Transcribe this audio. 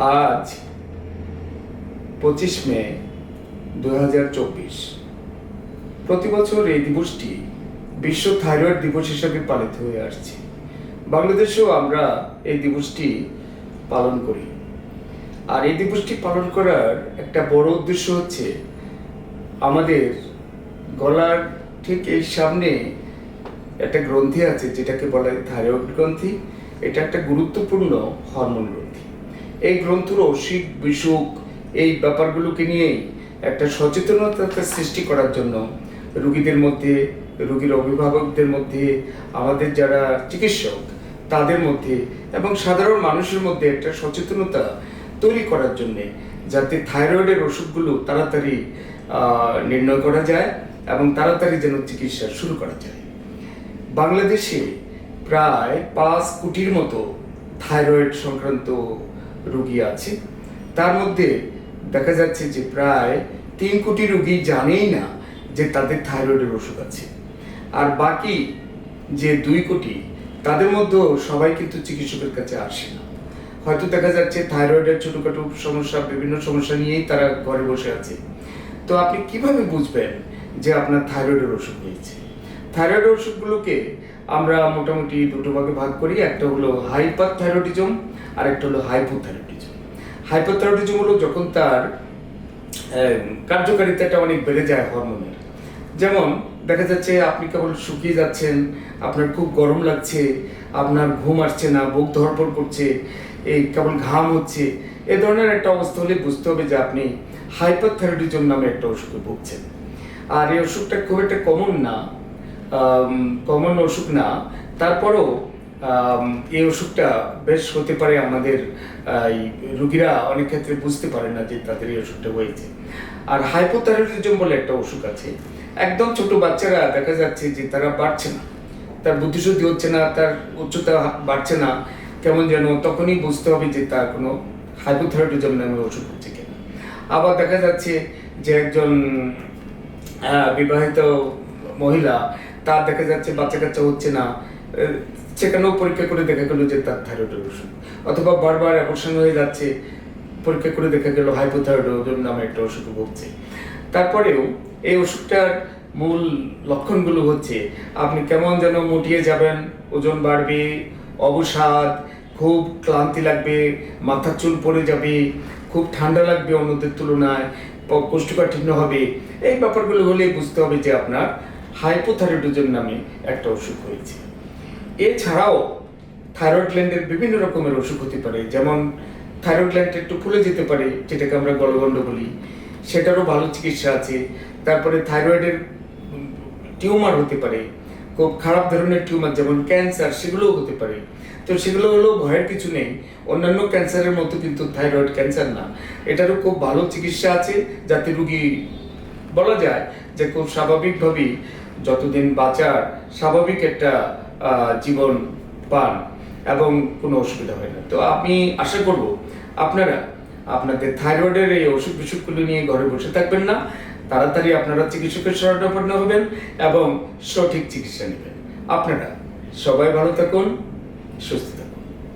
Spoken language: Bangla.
আজ পঁচিশ মে দু হাজার চব্বিশ। প্রতি বছর এই দিবসটি বিশ্ব থাইরয়েড দিবস হিসেবে পালিত হয়ে আসছে। বাংলাদেশেও আমরা এই দিবসটি পালন করি। আর এই দিবসটি পালন করার একটা বড় উদ্দেশ্য হচ্ছে আমাদের গলার ঠিক এই সামনে একটা গ্রন্থি আছে যেটাকে বলা হয় থাইরয়েড গ্রন্থি। এটা একটা গুরুত্বপূর্ণ হরমোন গ্রন্থি। এই গ্রন্থির অসুখ বিসুখ এই ব্যাপারগুলোকে নিয়েই একটা সচেতনতা সৃষ্টি করার জন্য রুগীদের মধ্যে, রুগীর অভিভাবকদের মধ্যে, আমাদের যারা চিকিৎসক, তাদের মধ্যে এবং সাধারণ মানুষের মধ্যে একটা সচেতনতা তৈরি করার জন্যে যাতে থাইরয়েডের ওষুধগুলো তাড়াতাড়ি নির্ণয় করা যায় এবং তাড়াতাড়ি যেন চিকিৎসা শুরু করা যায়। বাংলাদেশে প্রায় পাঁচ কোটির মতো থাইরয়েড সংক্রান্ত রোগী আছে। তার মধ্যে দেখা যাচ্ছে যে প্রায় তিন কোটি রোগী জানেই না যে তাদের থাইরয়েডের ওষুধ আছে। আর বাকি যে দুই কোটি, তাদের মধ্যেও সবাই কিন্তু চিকিৎসকের কাছে আসে না। হয়তো দেখা যাচ্ছে থাইরয়েডের ছোটখাটো সমস্যা, বিভিন্ন সমস্যা নিয়েই তারা ঘরে বসে আছে। তো আপনি কীভাবে বুঝবেন যে আপনার থাইরয়েডের ওষুধ নিয়েছে? থাইরয়েড ওষুধগুলোকে আমরা মোটামুটি দুটো ভাগে ভাগ করি। একটা হলো হাইপার থাইরয়েডিজম আর একটা হলো হাইপোথাইরয়েডিজম হাইপোথাইরয়েডিজম হলো যখন তার কার্যকারিতাটা অনেক বেড়ে যায় হরমোনের যেমন দেখা যাচ্ছে আপনি কেবল শুকিয়ে যাচ্ছেন, আপনার খুব গরম লাগছে, আপনার ঘুম আসছে না, বুক ধরপড় করছে এই কেবল ঘাম হচ্ছে, এ ধরনের একটা অবস্থা হলে বুঝতে হবে যে আপনি হাইপারথাইরয়েডিজম নামে একটা অসুখে ভুগছেন। আর এই অসুখটা খুব একটা কমন না কমন অসুখ না, তারপরও এই অসুখটা বেশ হতে পারে আমাদের রুগীরা অনেক ক্ষেত্রে বুঝতে পারে না যে তাদের এই অসুখটা হয়েছে। আর হাইপোথাইরয়েডিজম বলে একটা অসুখ আছে। একদম ছোট বাচ্চারা দেখা যাচ্ছে যে তারা বাড়ছে না। তার বুদ্ধিশুদ্ধি হচ্ছে না, তার উচ্চতা বাড়ছে না। কেমন যেন তখনই বুঝতে হবে যে তার কোনো হাইপোথাইরয়েডিজম নামে ওষুধ হচ্ছে কিনা। আবার দেখা যাচ্ছে যে একজন বিবাহিত মহিলা, তার দেখা যাচ্ছে বাচ্চা কাচ্চা হচ্ছে না। সেখানেও পরীক্ষা করে দেখা গেলো যে তার থাইরয়েডের ওষুধ অথবা বারবার অপারেশন হয়ে যাচ্ছে, পরীক্ষা করে দেখা গেল হাইপোথাইরয়েডিজম নামে একটা ওষুধ ভুগছে। তারপরেও এই ওষুধটার মূল লক্ষণগুলো হচ্ছে, আপনি কেমন যেন মুটিয়ে যাবেন, ওজন বাড়বে, অবসাদ, খুব ক্লান্তি লাগবে, মাথার চুল পড়ে যাবে, খুব ঠান্ডা লাগবে অন্যদের তুলনায় কোষ্ঠকাঠিন্য হবে। এই ব্যাপারগুলো হলে বুঝতে হবে যে আপনার হাইপোথাইরয়েডিজম নামে একটা অসুখ হয়েছে। এছাড়াও থাইরয়েড গ্ল্যান্ডের বিভিন্ন রকমের অসুখ হতে পারে, যেমন থাইরয়েড গ্ল্যান্ড একটু ফুলে যেতে পারে, যেটাকে আমরা গলগণ্ড বলি। সেটারও ভালো চিকিৎসা আছে। তারপরে থাইরয়েডের টিউমার হতে পারে, খুব খারাপ ধরনের টিউমার যেমন ক্যান্সার, সেগুলোও হতে পারে। তো সেগুলো হলেও ভয়ের কিছু নেই। অন্যান্য ক্যান্সারের মতো কিন্তু থাইরয়েড ক্যান্সার না। এটারও খুব ভালো চিকিৎসা আছে, যাতে রুগী, বলা যায় যে খুব স্বাভাবিকভাবেই যতদিন বাঁচার স্বাভাবিক একটা জীবন পান এবং কোনো অসুবিধা হয় না। তো আমি আশা করব আপনারা আপনাদের থাইরয়েডের এই অসুখ বিসুখগুলো নিয়ে ঘরে বসে থাকবেন না। তাড়াতাড়ি আপনারা চিকিৎসকের শরণাপন্ন হবেন এবং সঠিক চিকিৎসা নেবেন। আপনারা সবাই ভালো থাকুন, সুস্থ